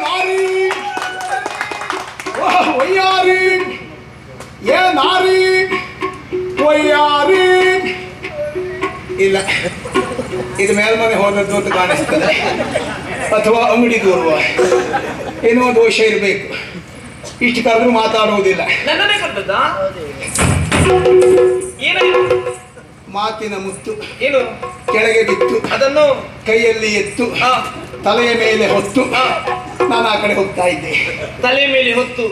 ನಾರಿ. ಓ ವಯ್ಯಾರಿ. ಏ ನಾರಿ. ವಯ್ಯಾರಿ. ಇಲ್ಲ. ಇದು ಮೇಲ್ಮನೆ ಹೋದದ್ದು ಅಂತ ಕಾಣಿಸ್ತದೆ. ಅಥವಾ ಅಂಗಡಿ ದೂರುವ ಏನೋ ದೋಷ ಇರಬೇಕು. ಇಷ್ಟು ಕರೆದ್ರು ಮಾತಾಡುವುದಿಲ್ಲ ಮಾತಿನ ಮುತ್ತು. ಏನು? ಕೆಳಗೆ ಬಿತ್ತು. ಅದನ್ನು? ಕೈಯಲ್ಲಿ ಎತ್ತು. ತಲೆಯ ಮೇಲೆ ಹೊತ್ತು. ನಾನು ಆ ಕಡೆ ಹೋಗ್ತಾ ಇದ್ದೆ. ತಲೆ ಮೇಲೆ ಹೊತ್ತು.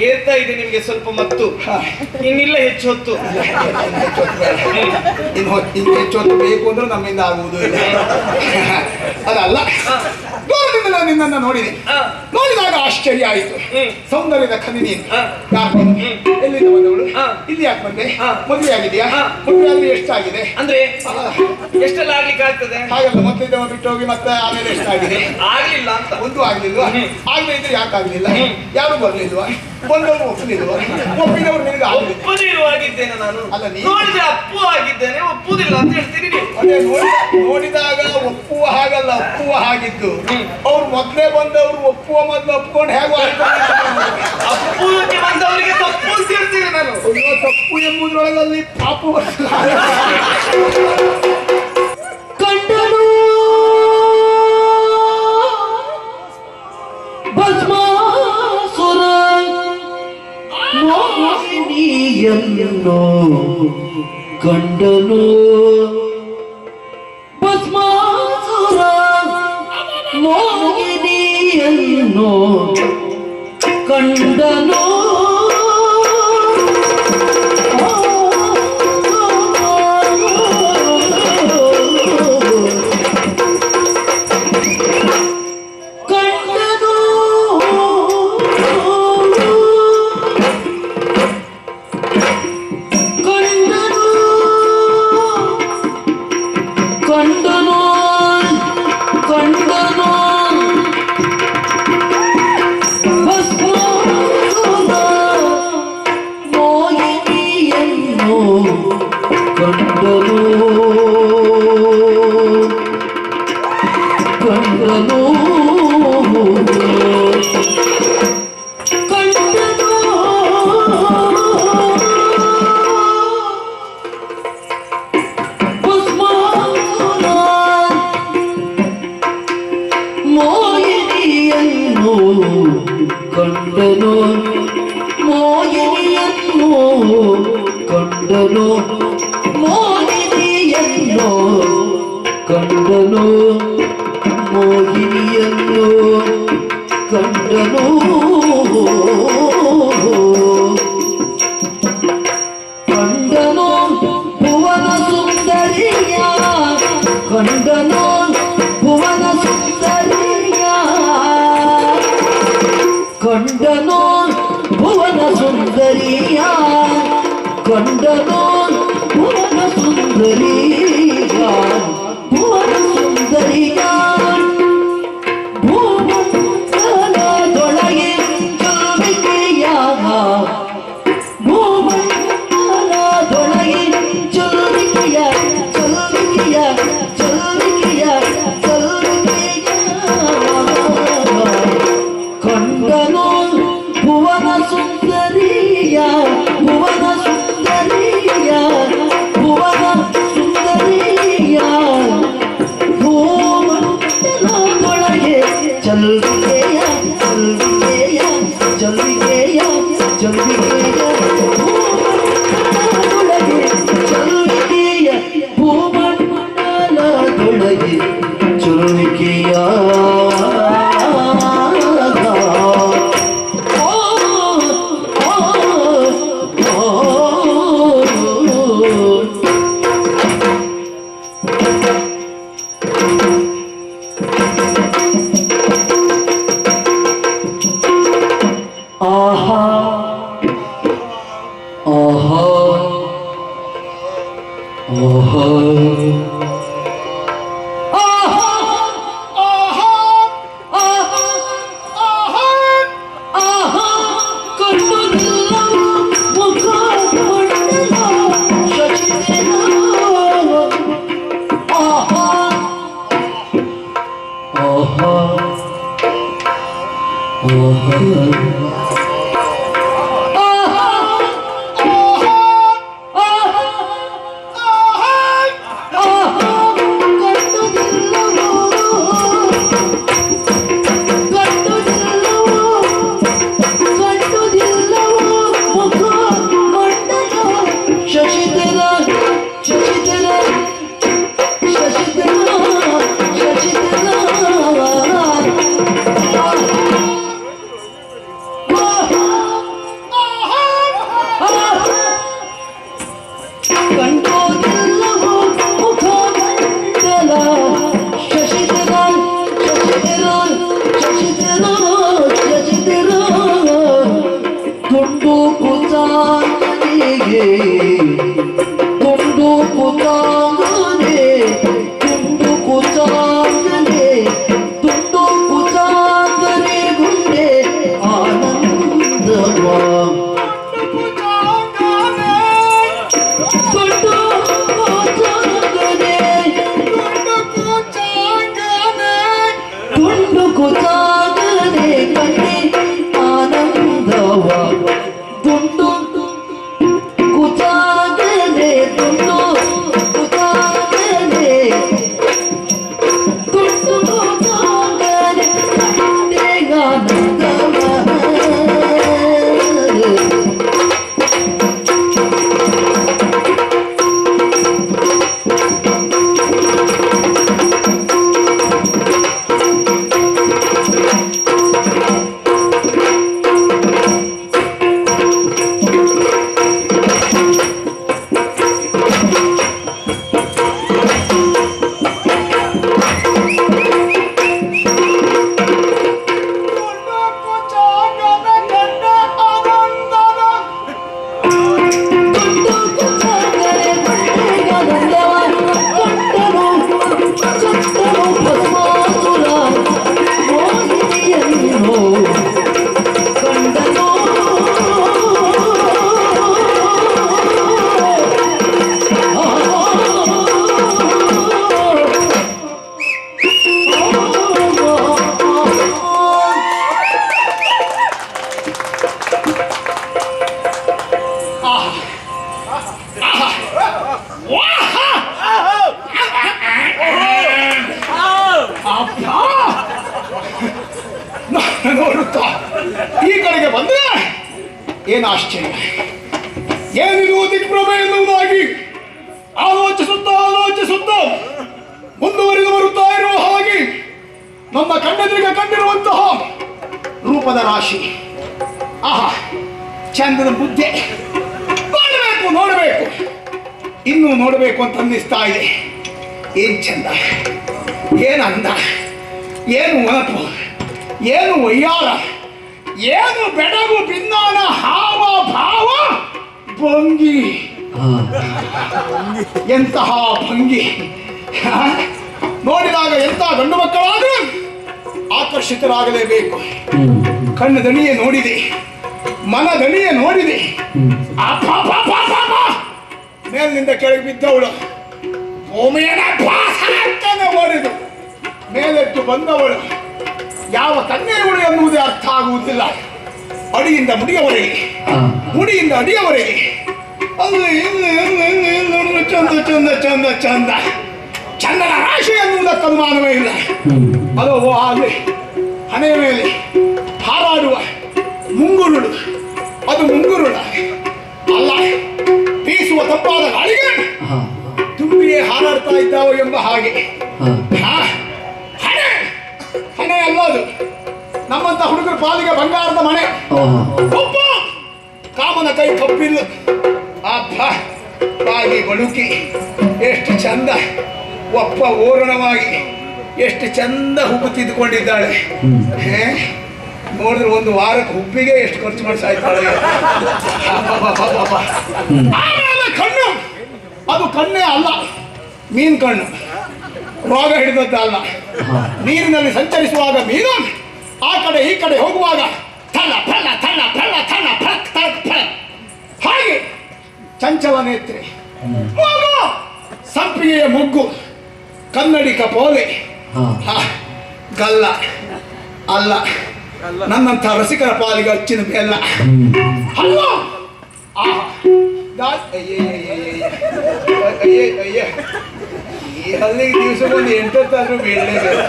ಏರ್ತಾ ಇದೆ ನಿಮ್ಗೆ ಸ್ವಲ್ಪ ಮತ್ತು. ಇನ್ನಿಲ್ಲ ಹೆಚ್ಚು ಹೊತ್ತು. ಇನ್ನು ಹೆಚ್ಚು ಹೊತ್ತು ಬೇಕು ಅಂದ್ರೆ ನಮ್ಮಿಂದ ಆಗುವುದು ಇಲ್ಲ. ಅದಲ್ಲ. ನಾನು ನಿನ್ನನ್ನು ನೋಡಿದೆ. ನೋಡಿದಾಗ ಆಶ್ಚರ್ಯ ಆಯಿತು. ಸೌಂದರ್ಯದ ಖನಿ ನೀನು ಆ. ಎಲ್ಲಿಂದ ಬಂದವಳು. ಇಲ್ಲಿ ಯಾಕೆ ಬಂದೆ. ಮದುವೆ ಆಗಿದೆಯಾ? ಮದುವೆ ಆದ್ರೆ ಎಷ್ಟಾಗಿದೆ? ಅಂದ್ರೆ ಎಷ್ಟೆಲ್ಲ ಆಗ್ಲಿಕ್ಕೆ ಆಗ್ತದೆ? ಹಾಗಲ್ಲ ಮೊದಲಿದ್ದವ ಬಿಟ್ಟು ಹೋಗಿ ಮತ್ತೆ ಆಮೇಲೆ ಎಷ್ಟಾಗಿದೆ? ಆಗ್ಲಿಲ್ಲ ಅಂತ. ಒಂದು ಆಗ್ಲಿಲ್ವಾ? ಆಗ್ಲಿ ಇದ್ರೆ ಯಾಕೆ ಆಗ್ಲಿಲ್ಲ? ಯಾರು ಬರ್ಲಿಲ್ವಾ ಬಂದವರು ಒಪ್ಪಲಿಲ್ವಾ ಒಪ್ಪಿದವರು ನಿನಗೆ ಒಪ್ಪದಿರುವ ಒಪ್ಪದಿರು ಆಗಿದ್ದೇನೆ ನಾನು. ಅಲ್ಲ, ನೀ- ನೋಡಿದ್ರೆ ಅಪ್ಪು ಆಗಿದ್ದೇನೆ ಒಪ್ಪುದಿಲ್ಲ ಅಂತ ಹೇಳ್ತೀನಿ ಅದೇ ನೋಡಿ ನೋಡಿದಾಗ ಒಪ್ಪುವ ಹಾಗಲ್ಲ ಒಪ್ಪುವ ಹಾಗಿದ್ದು. ಅವ್ರು ಮೊದಲೇ ಬಂದವರು ಒಪ್ಪುವ ಮೊದಲು ಒಪ್ಕೊಂಡು ಹೇಗೆ ಅಪ್ಪುಗೆ ಬಂದವರಿಗೆ ತಪ್ಪು ಅಂತ ಹೇಳ್ತೀನಿ ನಾನು. ಅಯ್ಯೋ ತಪ್ಪು ಎಂಬುದರೊಳಗಲ್ಲಿ ಪಾಪ. ಕಂಡನು. ಭಸ್ಮಾಸುರ ಮೋಹಿನಿಯನ್ನು ಕಂಡನು. ಕಂಡನು ಮೋಹಿನಿಯನ್ನು ಕಂಡನು ಈ ಕಡೆಗೆ ಬಂದ್ರೆ ಏನು ಆಶ್ಚರ್ಯ? ಏನಿದು ದಿಗ್ಭ್ರಮೆ ಎನ್ನುವುದಾಗಿ? ಆಲೋಚಿಸುತ್ತಾ ಆಲೋಚಿಸುತ್ತಾ ಮುಂದುವರಿದು ಬರುತ್ತಾ ಇರುವ ಹಾಗೆ ನಮ್ಮ ಕಣ್ಣೆದುರಿಗೆ ಕಂಡಿರುವಂತಹ ರೂಪದ ರಾಶಿ. ಆಹಾ, ಚಂದ್ರನ ಬುದ್ಧಿ. ನೋಡಬೇಕು ನೋಡಬೇಕು. ಇನ್ನೂ ನೋಡಬೇಕು ಅಂತ ಅನ್ನಿಸ್ತಾ ಇದೆ. ಏನ್ ಚಂದ? ಏನು ಅಂದ? ಏನು ಒನಪು? ಏನು ವಯ್ಯಾರ? ಏನು ಬೆಡಗು ಬಿನ್ನಾನ ಹಾವ ಭಾವ? ಭಂಗಿ. ಎಂತಹ ಭಂಗಿ? ನೋಡಿದಾಗ ಎಂಥ ಗಂಡು ಮಕ್ಕಳಾದರೂ ಆಕರ್ಷಿತರಾಗಲೇಬೇಕು. ಕಣ್ಣು ದಣಿಯೇ ನೋಡಿದೆ ಮನ ದಣಿಯೇ ನೋಡಿದೆ! ಮೇಲಿನಿಂದ ಕೆಳಗೆ ಬಿದ್ದವಳು. ಭೂಮಿಯನ್ನ ಓಡಿದು. ಮೇಲೆತ್ತು ಬಂದವಳು. ಯಾವ ಕನ್ಯೆಗಳು ಎನ್ನುವುದೇ ಅರ್ಥ ಆಗುವುದಿಲ್ಲ. ಅಡಿಯಿಂದ ಮುಡಿಯವರೆಗೆ ಮುಡಿಯಿಂದ ಅಡಿಯವರೆಗೆ ಅಲ್ಲಿ ಇಲ್ಲಿ ಇಲ್ಲಿ ಇಲ್ಲಿ ಚಂದ ಚಂದ ಚಂದ ಚಂದ. ಚಂದನ ರಾಶಿ ಎನ್ನುವುದಕ್ಕೆ ಅನುಮಾನವೇ ಇಲ್ಲ. ಅದು ಅಲ್ಲಿ ಹಣೆಯ ಮೇಲೆ ಹಾರಾಡುವ ಮುಂಗುರುಳು. ಅದು ಮುಂಗುರುಳ. ಅಲ್ಲ ಬೀಸುವ ತಪ್ಪಾದ ಗಾಳಿಗೆ ತುಂಬಿಯೇ ಹಾರಾಡ್ತಾ ಇದ್ದಾವೆ ಎಂಬ ಹಾಗೆ. ಹಾ, ಅಲ್ಲ ಅದು? ನಮ್ಮಂತ ಹುಡುಗರ ಪಾಲಿಗೆ ಬಂಗಾರದ ಮನೆ. ಕಾಮನ ಕೈ ಕಪ್ಪಿಲ್ಲ ಅಪ್ಪ ಬಾಗಿ ಬಳುಕಿ ಎಷ್ಟು ಚಂದ ಒಪ್ಪ ಓರಣವಾಗಿ ಎಷ್ಟು ಚಂದ ಹುಬ್ಬು ತಿದ್ದುಕೊಂಡಿದ್ದಾಳೆ? ನೋಡಿದ್ರೆ ಒಂದು ವಾರಕ್ಕೆ ಹುಬ್ಬಿಗೆ ಎಷ್ಟು ಖರ್ಚು ಮಾಡಿಸ್ತಾ ಇದ್ದಾಳೆ. ಕಣ್ಣು. ಅದು ಕಣ್ಣೇ ಅಲ್ಲ ಮೀನ್ ಕಣ್ಣು. ರೋಗ ಹಿಡಿದದ್ದಲ್ಲ. ನೀರಿನಲ್ಲಿ ಸಂಚರಿಸುವಾಗ ಮೀನು ಆ ಕಡೆ ಈ ಕಡೆ ಹೋಗುವಾಗ ಥಲ ಥಳ ಥಳ ಥಳ ಥಳ ಫಳಕ್ ಥಳಕ್ ಫಳಕ್ ಹಾಗೆ ಚಂಚಲ ನೇತ್ರೆ. ಸಂಪಿಗೆಯ ಮುಗ್ಗು ಕನ್ನಡಿಕ ಪೋಲೆ ಗಲ್ಲ ಅಲ್ಲ. ನನ್ನಂಥ ರಸಿಕರ ಪಾಲಿಗೆ ಅಚ್ಚಿನ ಬೆಲ್ಲ ಅಲ್ಲ ಅಯ್ಯೇ ಅಯ್ಯೇ ಅಯ್ಯೇ ಅಯ್ಯೇ ಅಯ್ಯೇ. ಹದಿನೈದು ದಿವಸಕ್ಕೆ ಒಂದು ಎಂಟೊತ್ತಾದ್ರೂ ಬೀಳಲೇಬೇಕು.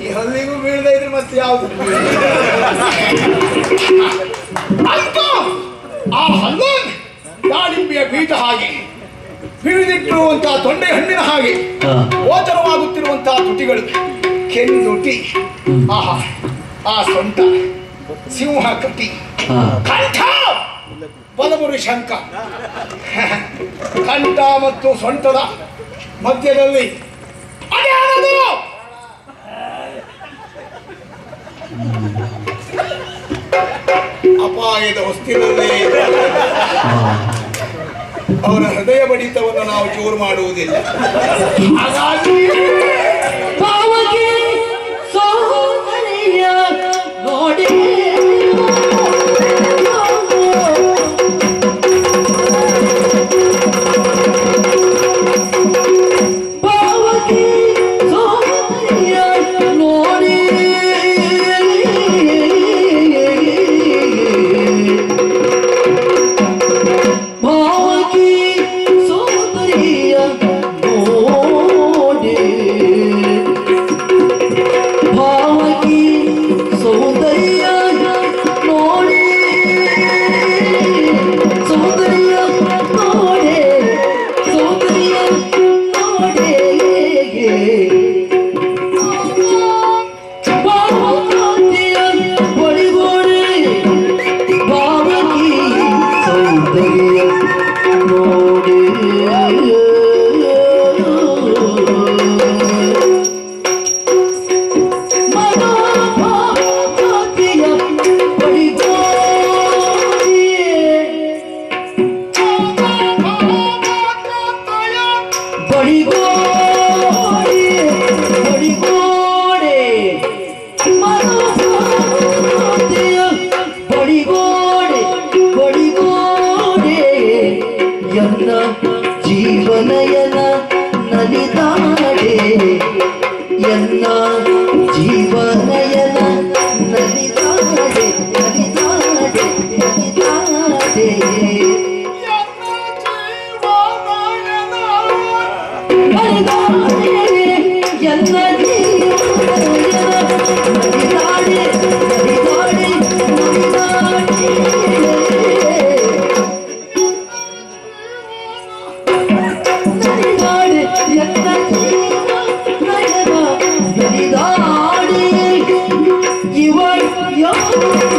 ಈ ಹಲ್ಲಿಗೂ ಬೀಳದೆ ಇದ್ರೆ ಮತ್ತೆ ಯಾವ್ದು ಆ ಹಣ್ಣು ದಾಳಿಂಬೆಯ ಬೀಜ ಹಾಗೆ ಹಿಡಿದಿಟ್ಟಿರುವಂತಹ ತೊಂಡೆ ಹಣ್ಣಿನ ಹಾಗೆ ಗೋಚರವಾಗುತ್ತಿರುವಂತಹ ತುಟಿಗಳು ಕೆಂದುಟಿ ಆಹಾ ಆ ಸೊಂಟ ಸಿಂಹ ಕಟ್ಟಿ ಕಂಠ ಬಲಮುರಿ ಶಂಕ ಕಂಠ ಮತ್ತು ಸೊಂಟದ ಮಧ್ಯದಲ್ಲಿ ಅಪಾಯದ ವಸ್ತಿನಲ್ಲಿ ಅವರ ಹೃದಯ ಬಡಿತವನ್ನು ನಾವು ಚೂರು ಮಾಡುವುದಿಲ್ಲ. You are young.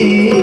Deus.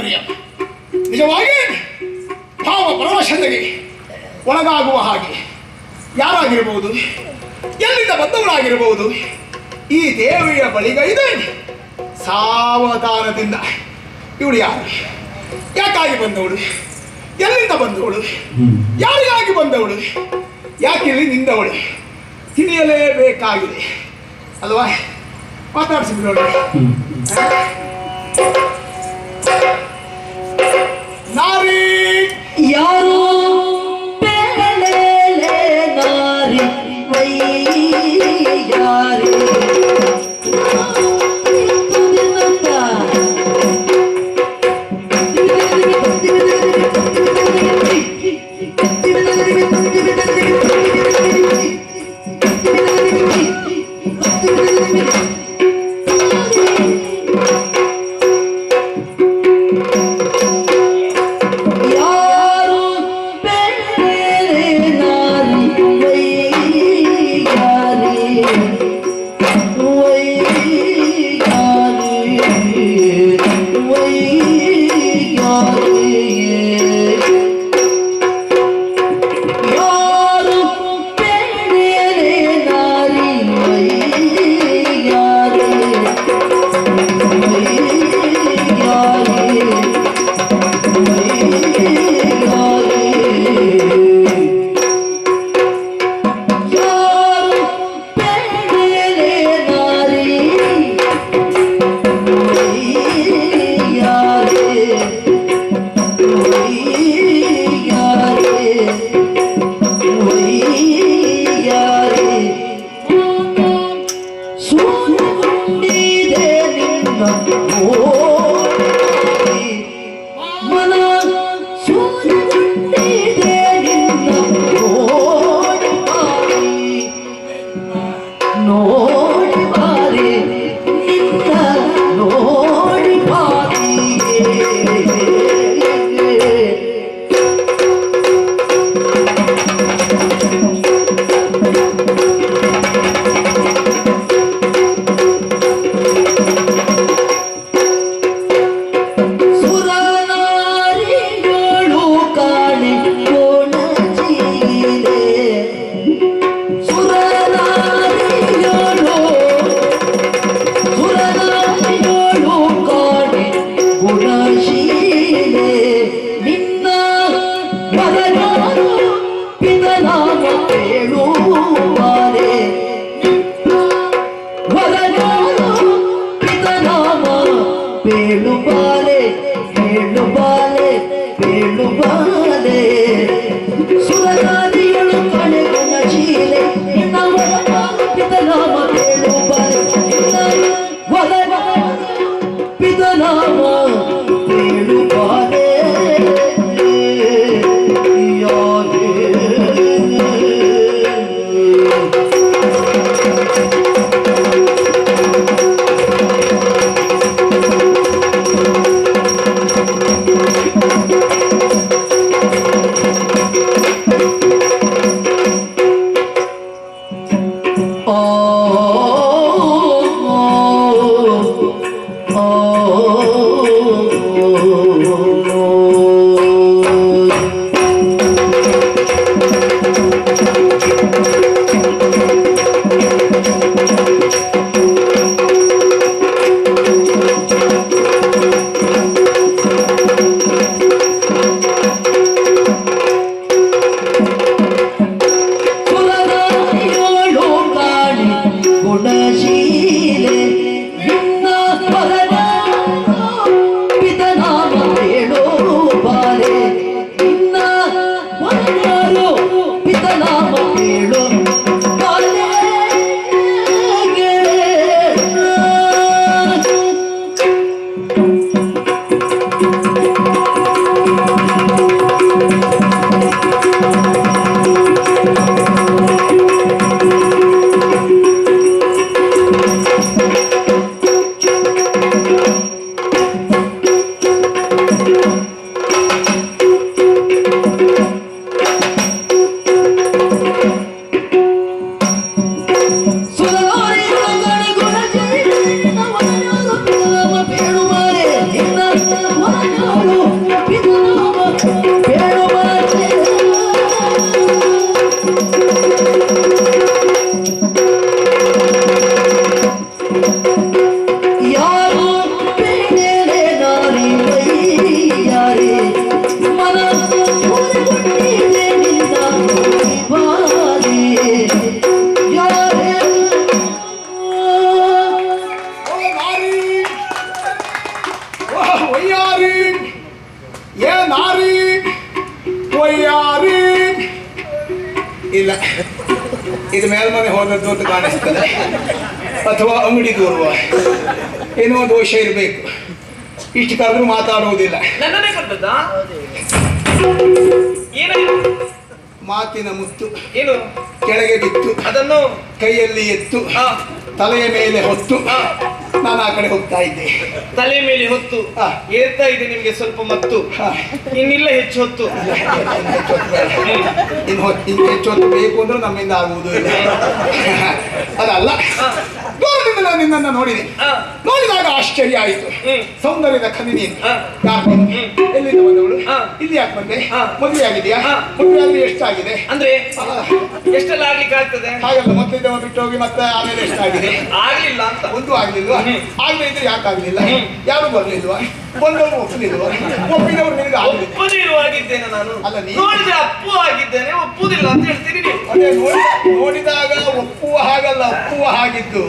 ಸೌಂದರ್ಯ ನಿಜವಾಗಿ ಭಾವ ಪರವಶತೆಗೆ ಒಳಗಾಗುವ ಹಾಗೆ ಯಾರಾಗಿರ್ಬೋದು ಎಲ್ಲಿಂದ ಬಂದವರಾಗಿರ್ಬೋದು ಈ ದೇವಿಯ ಬಳಿಗೈದೆ ಸಾವಧಾನದಿಂದ. ಇವಳು ಯಾರು? ಯಾಕಾಗಿ ಬಂದವಳು? ಎಲ್ಲಿಂದ ಬಂದವಳು? ಯಾರಿಗಾಗಿ ಬಂದವಳು? ಯಾಕಿಲ್ಲಿ ನಿಂದವಳು? ತಿಳಿಯಲೇಬೇಕಾಗಿದೆ. ಅಲ್ವಾ? ಮಾತಾಡ್ಸಿದ್ರು ನೋಡಿ. ನಾರಿ ಯಾರು? ನಾರಿ ಯಾರು? hoje ಒಯ್ಯಾರಿ ಏ ನಾರಿ ಒಯ್ಯಾರಿ ಇಲ್ಲ ಇದು ಮೇಲ್ಮನೆ ಹೋದದ್ದು ಅಂತ ಕಾಣಿಸ್ತದೆ ಅಥವಾ ಅಂಗಡಿ ತೋರುವ. ಏನೋ ದೋಷ ಇರಬೇಕು. ಇಷ್ಟು ಕರೆದ್ರು ಮಾತಾಡುವುದಿಲ್ಲ. ಮಾತಿನ ಮುತ್ತು. ಏನು? ಕೆಳಗೆ ಬಿತ್ತು. ಅದನ್ನು ಕೈಯಲ್ಲಿ ಎತ್ತು. ತಲೆಯ ಮೇಲೆ ಹೊತ್ತು. ನಾನು ಆ ಕಡೆ ಹೋಗ್ತಾ ಇದ್ದೆ. ತಲೆ ಮೇಲೆ ಹೊತ್ತು. ಏರ್ತಾ ಇದೆ ನಿಮ್ಗೆ ಸ್ವಲ್ಪ ಮತ್ತು. ಹಾ. ಇನ್ನಿಲ್ಲ ಹೆಚ್ಚು ಹೊತ್ತು. ಇನ್ನು ಹೆಚ್ಚು ಹೊತ್ತು ಬೇಕು ಅಂದ್ರೆ ನಮ್ಮಿಂದ ಆಗುವುದು ಇಲ್ಲ. ಅದಲ್ಲ. ದೂರದಿಂದ ನಾನು ನಿನ್ನನ್ನು ನೋಡಿದೆ. ನೋಡಿದಾಗ ಆಶ್ಚರ್ಯ ಆಯಿತು. ಸೌಂದರ್ಯದ ಕನಿನಿ ನೀನು. ಯಾರು ಎಲ್ಲಿಂದ ಬಂದವಳು. ಇಲ್ಲಿ ಯಾಕೆ ಬಂದೆ. ಮದುವೆ ಆಗಿದೆಯಾ. ಮದುವೆ ಆದ್ರೆ ಎಷ್ಟಾಗಿದೆ? ಅಂದ್ರೆ ಎಷ್ಟೆಲ್ಲ ಆಗ್ಲಿಕ್ಕೆ ಆಗ್ತದೆ? ಹಾಗಲ್ಲ ಮೊದಲಿದ್ದವ ಬಿಟ್ಟು ಹೋಗಿ ಮತ್ತೆ ಆಮೇಲೆ ಎಷ್ಟಾಗಿದೆ? ಆಗ್ಲಿಲ್ಲ ಅಂತ. ಒಂದು ಆಗ್ಲಿಲ್ವಾ? ಆಗ್ಲೇ ಇದ್ರೆ ಯಾಕೆ ಆಗ್ಲಿಲ್ಲ? ಯಾರು ಬರ್ಲಿಲ್ವಾ ಬಂದವರು ಒಪ್ಪಲಿಲ್ವಾ ಒಪ್ಪಿದವರು ನಿನಗೆ ಆಗಲಿಲ್ಲ. ಒಪ್ಪದಿರು ಆಗಿದ್ದೇನೆ ನಾನು. ಅಲ್ಲ, ನೀ- ನೋಡಿದ್ರೆ ಅಪ್ಪು ಆಗಿದ್ದೇನೆ ಒಪ್ಪುದಿಲ್ಲ ಅಂತ ಹೇಳ್ತೀನಿ ಅದೇ ನೋಡಿ ನೋಡಿದಾಗ ಒಪ್ಪುವ ಹಾಗಲ್ಲ ಒಪ್ಪುವ ಹಾಗಿದ್ದು.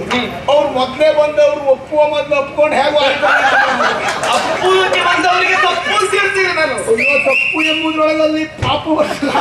ಅವ್ರು ಮೊದಲೇ ಬಂದವ್ರು ಒಪ್ಪುವ ಮೊದಲು ಒಪ್ಕೊಂಡು ಹೇಗೆ ಅಪ್ಪುಗೆ ಬಂದವರಿಗೆ ತಪ್ಪು ಸೇರ್ತೀನಿ ನಾನು ಅಯ್ಯೋ ತಪ್ಪು ಎಂಬುದರೊಳಗಲ್ಲಿ ಪಾಪ ಬರ್ತದೆ.